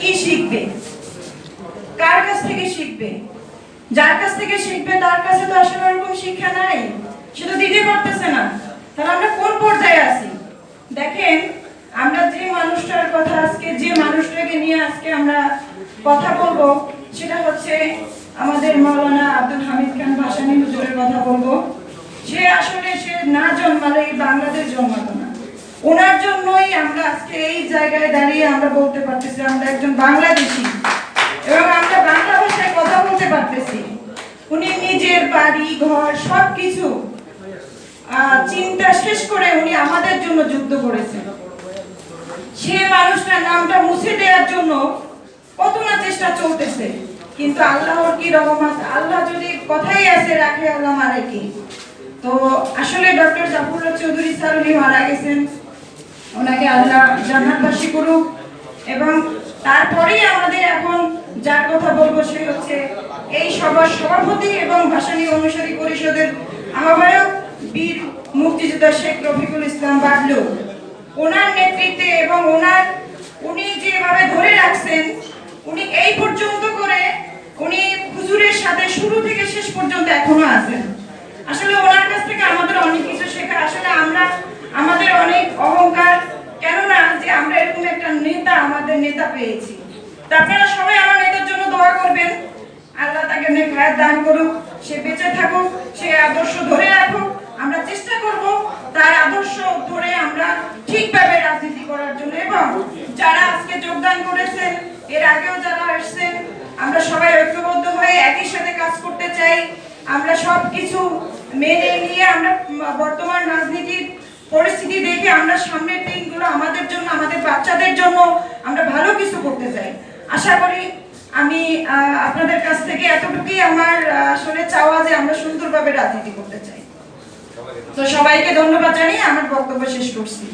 কি শিখবে? কার কাছ থেকে শিখবে? যার কাছ থেকে শিখবে, তার কাছে তো আসলে ওরকম শিক্ষা নাই। সে তো দিতে পারতেছে না। তাহলে আমরা কোন পর্যায়ে আছি? দেখেন, আমরা যে মানুষটার কথা আজকে, যে মানুষটাকে নিয়ে আজকে আমরা কথা বলব, সেটা হচ্ছে আমাদের মাওলানা আব্দুল হামিদ খান ভাসানী হুজুরের কথা বলব। সে আসলে সে না জন্মালে এই বাংলাদেশ জন্মাতো না। ওনার জন্যই আমরা আজকে এই জায়গায় দাঁড়িয়ে আমরা বলতে পারতেছি, আমরা একজন বাংলাদেশী এবং আমরা বাংলা ভাষায় কথা বলতে পারতেছি। উনি নিজের বাড়ি, ঘর সব কিছু চিন্তা শেষ করে উনি আমাদের জন্য যুদ্ধ করেছেন। সে মানুষটার নামটা মুছে দেওয়ার জন্য কত না চেষ্টা চলতেছে, কিন্তু আল্লাহর কি রহমত? আল্লাহ যদি কথাই আছে, রাখে আল্লাহ মারে কি? তো আসলে ডক্টর জাফরুল্লাহ চৌধুরী স্যার উনি মারা গেছেন। ওনাকে আল্লাহ জান্নাতবাসী করুক। এবং তারপরেই আমাদের এখন যার কথা বলব সে হচ্ছে এই সভার সভাপতি এবং ভাসানী অনুসারী পরিষদের আহ্বায়ক বীর মুক্তিযোদ্ধা শেখ রফিকুল ইসলাম বাবলু। ওনার নেতৃত্বে এবং ওনার উনি যেভাবে ধরে রাখছেন, উনি এই পর্যন্ত করে উনি হুজুরের সাথে শুরু থেকে শেষ পর্যন্ত এখনও আছেন আসলে ওনার কাছ থেকে আমাদের অনেক কিছু শেখা আসলে আমরা আমাদের অনেক অহংকার কেননা যে আমরা এরকম একটা নেতা আমাদের নেতা পেয়েছি। আপনারা সবাই আমার নেতার জন্য দোয়া করবেন। আল্লাহ তাকে হায়াত দান করুক, সে বেঁচে থাকুক, সে আদর্শ ধরে রাখুক। আমরা চেষ্টা করব তার আদর্শ ধরে আমরা ঠিকভাবে রাজনীতি করার জন্য। এবং যারা আজকে যোগদান করেছেন, এর আগেও যারা এসেছেন আমরা সবাই ঐক্যবদ্ধ হয়ে একই সাথে কাজ করতে চাই। আমরা সব কিছু মেনে নিয়ে আমরা বর্তমান রাজনীতির পরিস্থিতি দেখে আমরা সামনের দিনগুলো আমাদের জন্য, আমাদের বাচ্চাদের জন্য আমরা ভালো কিছু করতে চাই আশা করি আমি আপনাদের কাছ থেকে এতটুকুই আমার আসলে চাওয়া যে আমরা সুন্দরভাবে রাজনীতি করতে চাই। তো সবাইকে ধন্যবাদ জানিয়ে আমার বক্তব্য শেষ করছি।